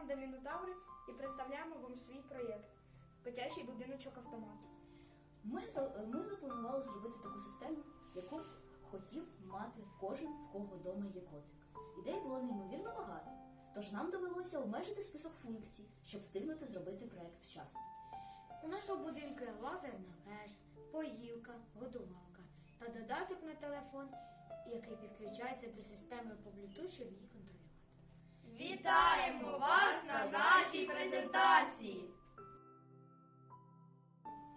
команда Мінотаври і представляємо вам свій проєкт Котячий будиночок автомат. Ми, ми запланували зробити таку систему, яку хотів мати кожен, в кого вдома є котик. Ідей було неймовірно багато, тож нам довелося обмежити список функцій, щоб встигнути зробити проект вчасно. У нашого будинку є лазерна вежа, поїлка, годувалка та додаток на телефон, який підключається до системи по Bluetooth, щоб її контролювати. Вітаємо вас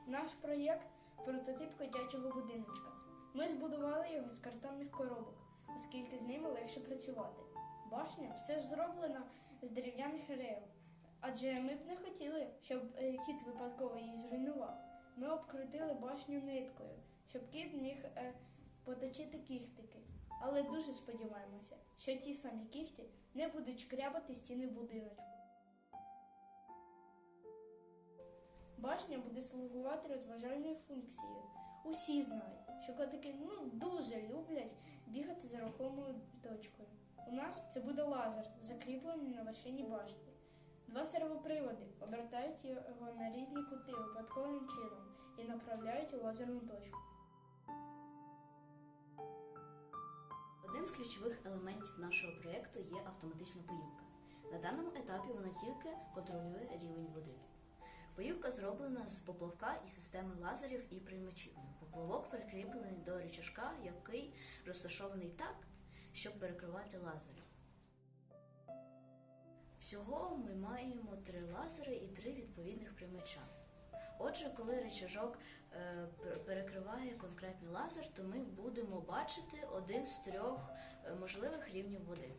Наш проєкт прототип котячого будиночка. Ми збудували його з картонних коробок, оскільки з ними легше працювати. Башня все зроблена з дерев'яних рейл, адже ми б не хотіли, щоб е, кіт випадково її зруйнував. Ми обкрутили башню ниткою, щоб кіт міг е, поточити кіхтики. Але дуже сподіваємося, що ті самі кіхті не будуть шкрябати стіни будиночку. Башня буде слугувати розважальною функцією. Усі знають, що котики ну дуже люблять бігати за рухомою точкою. У нас це буде лазер, закріплений на вершині башти. Два сервоприводи обертають його на різні кути випадковим чином і направляють у лазерну точку. Одним з ключових елементів нашого проєкту є автоматична поїлка. На даному етапі вона тільки контролює рівень води. Поїлка зроблена з поплавка і системи лазерів і приймачів. Поплавок прикріплений до рычажка, який розташований так, щоб перекривати лазери. Всього ми маємо три лазери і три відповідних приймача. Отже, коли рычажок е, перекриває конкретний лазер, то ми будемо бачити один з трьох е, можливих рівнів води.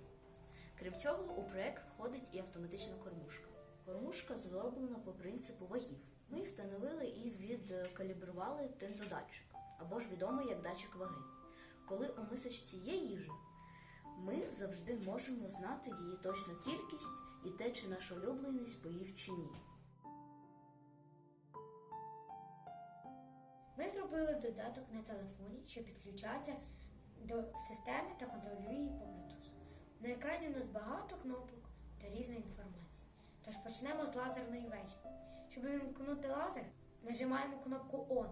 Крім цього, у проект входить і автоматична кормушка. Кормушка зроблена по принципу вагів. Ми встановили і відкалібрували тензодатчик, або ж відомий як датчик ваги. Коли у мисочці є їжа, ми завжди можемо знати її точну кількість і те, чи наш улюбленець поїв чи ні. Ми зробили додаток на телефоні, що підключається до системи та контролює її по Bluetooth. На екрані у нас багато кнопок та різної інформації. Тож почнемо з лазерної вежі. Щоб вимкнути лазер, нажимаємо кнопку ON.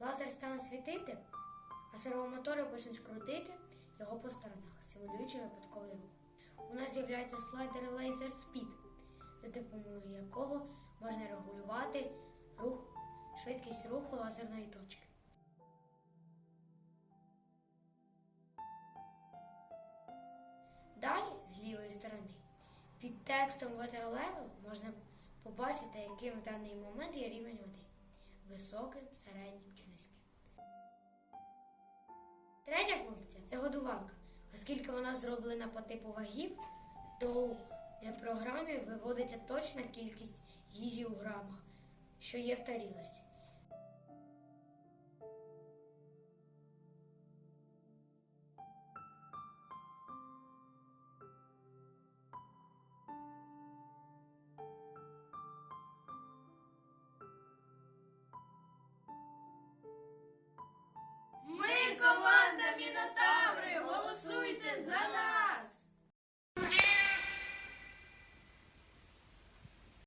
Лазер стане світити, а сервомотори почнуть крутити його по сторонах, симулюючи випадковий рух. У нас з'являється слайдер Laser Speed, за допомогою якого можна регулювати рух, швидкість руху лазерної точки. Далі, з лівої сторони, під текстом Water Level можна побачити, яким в даний момент є рівень води високим, середнім чи низьким. Третя функція це годувалка. Оскільки вона зроблена по типу вагів, то у програмі виводиться точна кількість їжі у грамах, що є в тарілочці.